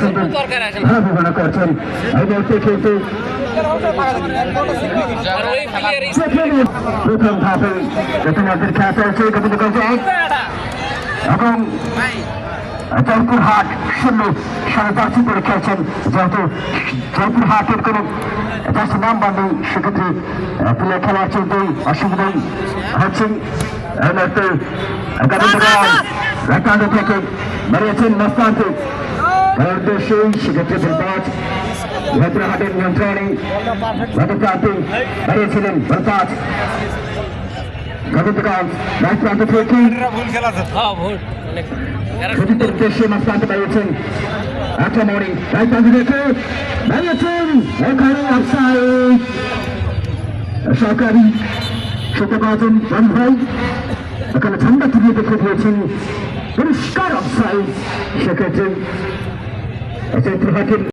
সুন্দর ধারাভাবনা করছেন। এই মুহূর্তে কিন্তু প্রথম ধাপে প্রথমার্ধের খেলা চলছে গোবিন্দ গঞ্জ এবং জয়পুরহাট শূন্য সাড়ে চারশো করে খেলছেন যেহেতু জয়পুরহাটের কোনো জাস্ট নাম্বার নেই সেক্ষেত্রে প্লেয়ার খেলা চলতে অসুবিধাই হচ্ছে। এই মুহূর্তে থেকে বেরিয়েছেন মস্তানকে সেক্ষেত্রে জয়পুরহাটের নিয়ন্ত্রণে গতপ্রান্তে প্রান্ত থেকে হ্যাঁ আক্রমণে থেকে এখানে আফসাই সরকারি সুতবাজন বন্ধই এখানে ঝান্ডা তুলিয়ে দেখে দিয়েছেন পরিষ্কার অফসাইড সেক্ষেত্রে असे